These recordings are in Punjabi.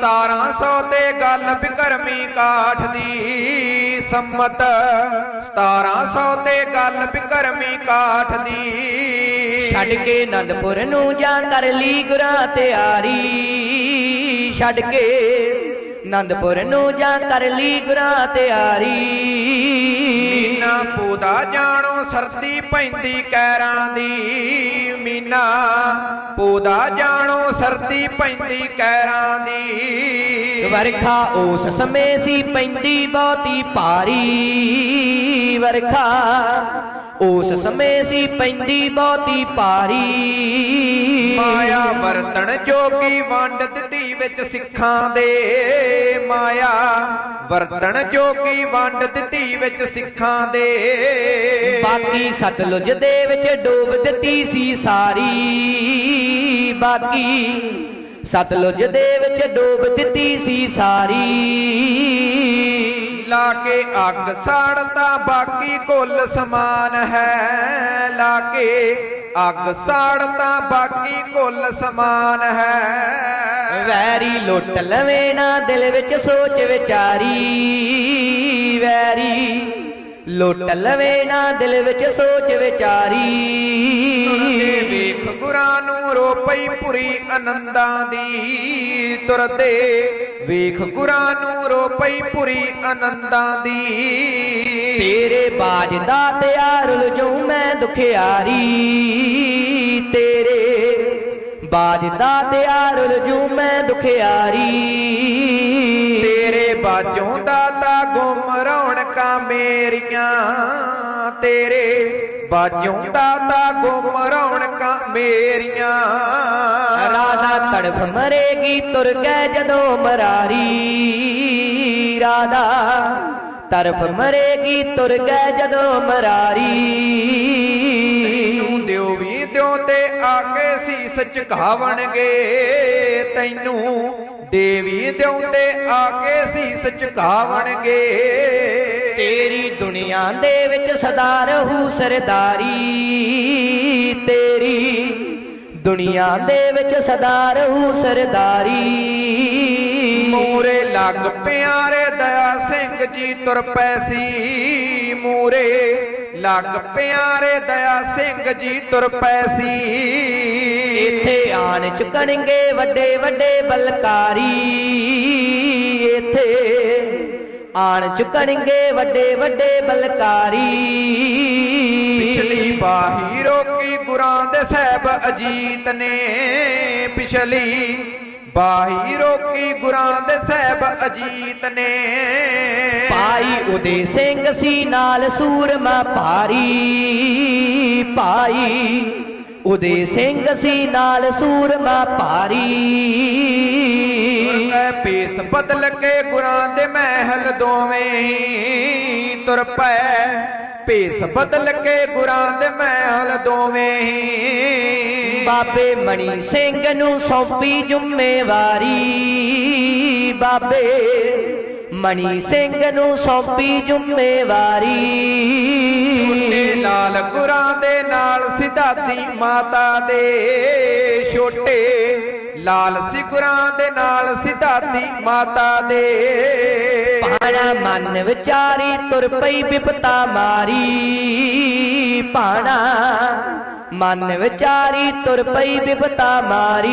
1700 ਤੇ ਗੱਲ ਬਿਕਰਮੀ ਕਾਠ ਦੀ ਸੰਮਤ। 1700 ਤੇ ਗੱਲ ਬਿਕਰਮੀ ਕਾਠ ਦੀ। ਛੱਡ ਕੇ ਆਨੰਦਪੁਰ ਨੂੰ ਜਾਂ ਕਰ ਲਈ ਗੁਰਾਂ ਤਿਆਰੀ। ਛੱਡ ਕੇ ਆਨੰਦਪੁਰ ਨੂੰ ਜਾਂ ਕਰ ਲਈ ਗੁਰਾਂ ਤਿਆਰੀ। ਮੀਨਾ ਪੂਦਾ ਜਾਣੋ ਸਰਦੀ ਪੈਂਦੀ ਕੈਰਾਂ ਦੀ। ਮੀਨਾ ਪੂਦਾ ਜਾਣੋ ਸਰਦੀ ਪੈਂਦੀ ਕੈਰਾਂ ਦੀ। ਵਰਖਾ ਉਸ ਸਮੇਂ ਸੀ ਪੈਂਦੀ ਬਹੁਤੀ ਭਾਰੀ। ਵਰਖਾ ਉਸ ਸਮੇਂ ਸੀ ਪੈਂਦੀ ਬਹੁਤੀ ਭਾਰੀ। ਵਰਤਣ ਜੋਗੀ ਵੰਡ ਦਿੱਤੀ ਵਿੱਚ ਸਿੱਖਾਂ ਦੇ ਮਾਇਆ। ਵਰਤਣ ਜੋਗੀ ਵੰਡ ਦਿੱਤੀ ਵਿੱਚ ਸਿੱਖਾਂ ਦੇ। ਬਾਕੀ ਸਤਲੁਜ ਦੇ ਵਿੱਚ ਡੋਬ ਦਿੱਤੀ ਸੀ ਸਾਰੀ। ਬਾਕੀ ਸਤਲੁਜ ਦੇ ਵਿੱਚ ਡੋਬ ਦਿੱਤੀ ਸੀ ਸਾਰੀ। ਲਾ ਕੇ ਅੱਗ ਸਾੜਦਾ ਬਾਕੀ ਕੁੱਲ ਸਮਾਨ ਹੈ। ਲਾ ਕੇ ਅੱਗ ਸਾੜਦਾ ਬਾਕੀ ਕੁੱਲ ਸਮਾਨ ਹੈ। ਵੈਰੀ ਲੁੱਟ ਲਵੇ ਨਾ ਦਿਲ ਵਿੱਚ ਸੋਚ ਵਿਚਾਰੀ, ਵੈਰੀ ਲੁੱਟ ਲਵੇ ਨਾ ਦਿਲ ਵਿੱਚ ਸੋਚ ਵਿਚਾਰੀ। ਤੁਰਦੇ ਵੇਖ ਗੁਰਾਂ ਨੂੰ ਰੋਪਈ ਪੁਰੀ ਆਨੰਦਾਂ ਦੀ। ਤੁਰਦੇ ਵੇਖ ਗੁਰਾਂ ਨੂੰ ਰੋਪਈ ਪੁਰੀ ਆਨੰਦਾਂ ਦੀ। ਤੇਰੇ ਬਾਜ ਦਾ ਤਿਆਰ ਲਜੂ ਮੈਂ ਦੁਖਿਆਰੀ। ਤੇਰੇ ਬਾਜ ਦਾ ਤਿਆਰ ਲਜੂ ਮੈਂ ਦੁਖਿਆਰੀ। ਤੇਰੇ ਬਾਜੋਂ ਦਾਤਾ ਗੁੰਮ ਰੌਣਕਾਂ ਮੇਰੀਆਂ। ਤੇਰੇ ਬਾਜੋਂ ਦਾਤਾ ਗੁੰਮ ਰੌਣਕਾਂ ਮੇਰੀਆਂ। ਰਾਧਾ ਤੜਫ ਮਰੇਗੀ ਤੁਰ ਗਏ ਜਦੋਂ ਮਰਾਰੀ। ਰਾਧਾ ਤਰਫ ਮਰੇਗੀ ਤੁਰ ਗਏ ਜਦੋਂ ਮਰਾਰੀ। ਤੈਨੂੰ ਦਿਓ ਵੀ ਦਿਓ ਤੇ ਆ ਕੇ ਸੀਸ ਝੁਕਾਵਣਗੇ ਤੈਨੂੰ ਦੇਵੀ ਦਿਓ ਤੇ ਆ ਕੇ ਸੀਸ ਝੁਕਾਵਣਗੇ। ਤੇਰੀ ਦੁਨੀਆ ਦੇ ਵਿੱਚ ਸਦਾ ਰਹੂ ਸਰਦਾਰੀ ਤੇਰੀ ਦੁਨੀਆ ਦੇ ਵਿੱਚ ਸਦਾ ਰਹੂ ਸਰਦਾਰੀ। ਮੂਰੇ ਲੱਗ ਪਿਆਰੇ ਦਇਆ ਸਿੰਘ ਜੀ ਤੁਰ ਪੈ ਸੀ ਮੂਰੇ ਲੱਗ ਪਿਆਰੇ ਦਇਆ ਸਿੰਘ ਜੀ ਤੁਰ ਪੈ ਸੀ। ਇੱਥੇ ਆਣ ਚੁਕਣਗੇ ਵੱਡੇ ਵੱਡੇ ਬਲਕਾਰੀ। ਇੱਥੇ ਆਣ ਚੁਕਣਗੇ ਵੱਡੇ ਵੱਡੇ ਬਲਕਾਰੀ। ਪਿਛਲੀ ਬਾਹੀ ਰੋਕੀ ਗੁਰਾਂ ਦੇ ਸਹਿਬ ਅਜੀਤ ਨੇ। ਪਿਛਲੀ ਬਾਹੀ ਰੋਕੀ ਗੁਰਾਂ ਦੇ ਸਹਿਬ ਅਜੀਤ ਨੇ। ਭਾਈ ਉਦੇ ਸਿੰਘ ਸੀ ਨਾਲ ਸੂਰਮਾ ਭਾਰੀ। ਭਾਈ ਉਦੇ ਸਿੰਘ ਸੀ ਨਾਲ ਸੂਰਮਾ ਭਾਰੀ। ਪੇਸ ਬਦਲ ਕੇ ਗੁਰਾਂ ਦੇ ਮਹਿਲ ਦੋਵੇਂ। ਤੁਰ ਪੈ ਪੇਸ ਬਦਲ ਕੇ ਗੁਰਾਂ ਦੇ ਮਹਿਲ ਦੋਵੇਂ। ਬਾਬੇ ਮਣੀ ਸਿੰਘ ਨੂੰ ਸੌਂਪੀ ਜ਼ਿੰਮੇਵਾਰੀ। ਬਾਬੇ ਮਣੀ ਸਿੰਘ ਨੂੰ ਸੌਂਪੀ ਜ਼ਿੰਮੇਵਾਰੀ। ਛੋਟੇ ਲਾਲ ਗੁਰਾਂ ਦੇ ਨਾਲ ਸਿਧਾਤੀ ਮਾਤਾ ਦੇ। ਛੋਟੇ ਲਾਲ ਸਿਗੁਰਾਂ ਦੇ ਨਾਲ ਸਿਧਾਤੀ ਮਾਤਾ ਦੇ। ਪਾਣਾ ਮਨ ਵਿਚਾਰੀ ਤੁਰ ਪਈ ਬਿਪਤਾ ਮਾਰੀ। ਪਾਣਾ ਮਨ ਵਿਚਾਰੀ ਤੁਰ ਪਈ ਬਿਪਤਾ ਮਾਰੀ।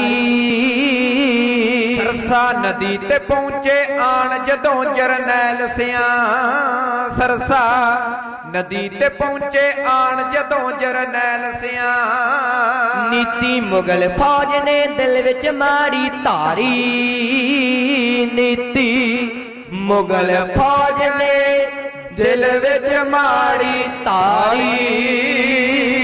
ਸਰਸਾ ਨਦੀ ਤੇ ਪਹੁੰਚੇ ਆਣ ਜਦੋਂ ਜਰਨੈਲ ਸਿਆਂ। ਸਰਸਾ ਨਦੀ ਤੇ ਪਹੁੰਚੇ ਆਣ ਜਦੋਂ ਜਰਨੈਲ ਸਿਆਂ। ਨੀਤੀ ਮੁਗਲ ਫੌਜ ਨੇ ਦਿਲ ਵਿੱਚ ਮਾਰੀ ਧਾਰੀ। ਨੀਤੀ ਮੁਗਲ ਫੌਜ ਨੇ ਦਿਲ ਵਿੱਚ ਮਾਰੀ ਧਾਰੀ।